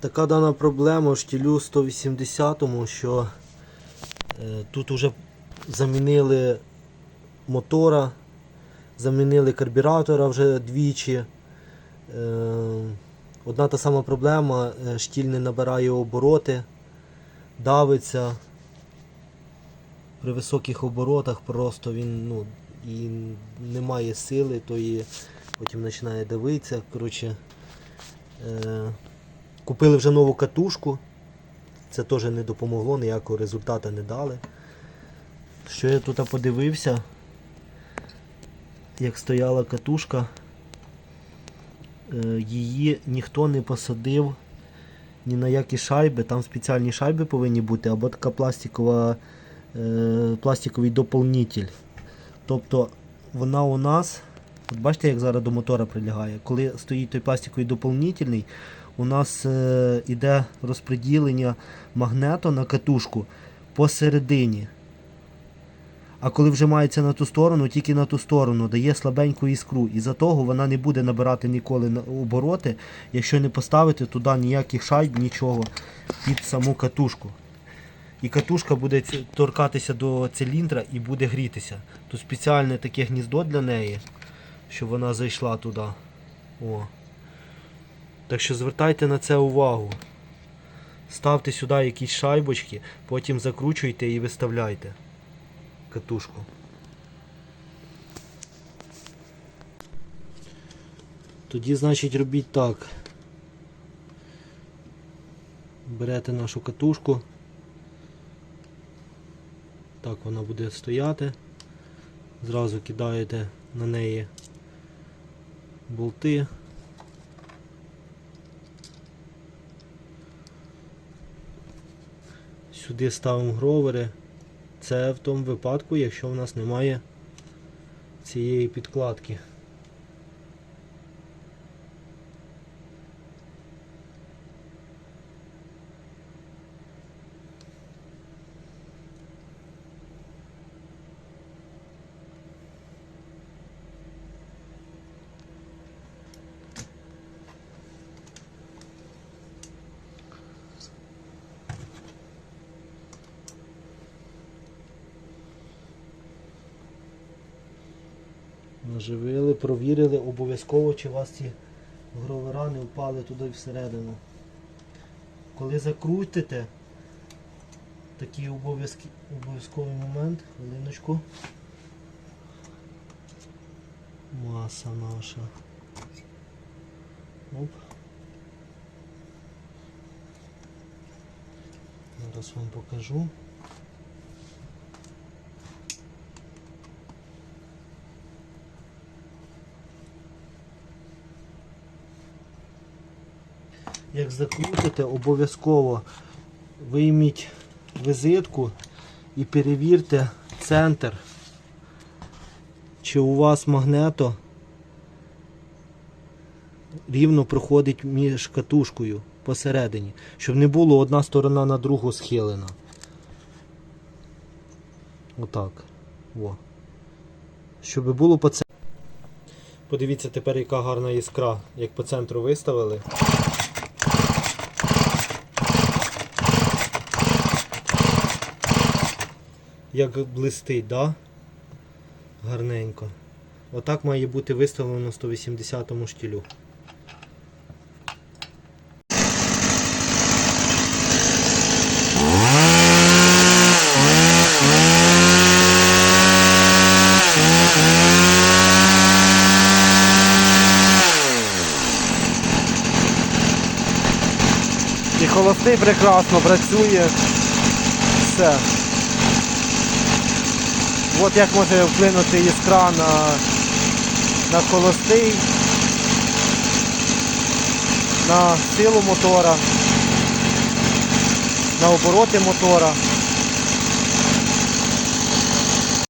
Така дана проблема в штілю 180, що е, тут вже замінили мотора, замінили карбюратора вже двічі. Е, одна та сама проблема, е, штіль не набирає обороти, давиться. При високих оборотах просто він ну, і немає сили, то і потім починає давитися. Коротше, е, Купили вже нову катушку. Це теж не допомогло, ніякого результату не дали. Що я тут подивився, як стояла катушка, е, її ніхто не посадив ні на які шайби. Там спеціальні шайби повинні бути, або така пластикова, е, пластиковий доповнитель. Тобто вона у нас, от бачите, як зараз до мотора прилягає, коли стоїть той пластиковий доповнительний, у нас е, іде розподілення магнето на катушку посередині. А коли вже мається на ту сторону, тільки на ту сторону дає слабеньку іскру. І за того вона не буде набирати ніколи обороти, якщо не поставити туди ніяких шайб, нічого під саму катушку. І катушка буде торкатися до циліндра і буде грітися. Тут спеціальне таке гніздо для неї, щоб вона зайшла туди. О. Так що звертайте на це увагу. Ставте сюди якісь шайбочки, потім закручуйте і виставляйте катушку. Тоді, значить, робіть так. Берете нашу катушку. Так вона буде стояти. Зразу кидаєте на неї болти. Сюди ставимо гровери. Це в тому випадку, якщо в нас немає цієї підкладки. Наживили, провірили обов'язково, чи у вас ці гровера не впали туди всередину. Коли закрутите, такий обов'язковий момент, хвилиночку. Маса наша. Оп. Зараз вам покажу. Як закрутите, обов'язково вийміть визитку і перевірте центр, чи у вас магнето рівно проходить між катушкою посередині, щоб не було одна сторона на другу схилена. Отак. О. Щоб було по центру. Подивіться тепер, яка гарна іскра, як по центру виставили. Як блистить, да? Гарненько. Отак має бути виставлено на 180 му штілю. І холостий прекрасно працює. Все. От як може вплинути іскра на, на холостий, на силу мотора, на обороти мотора.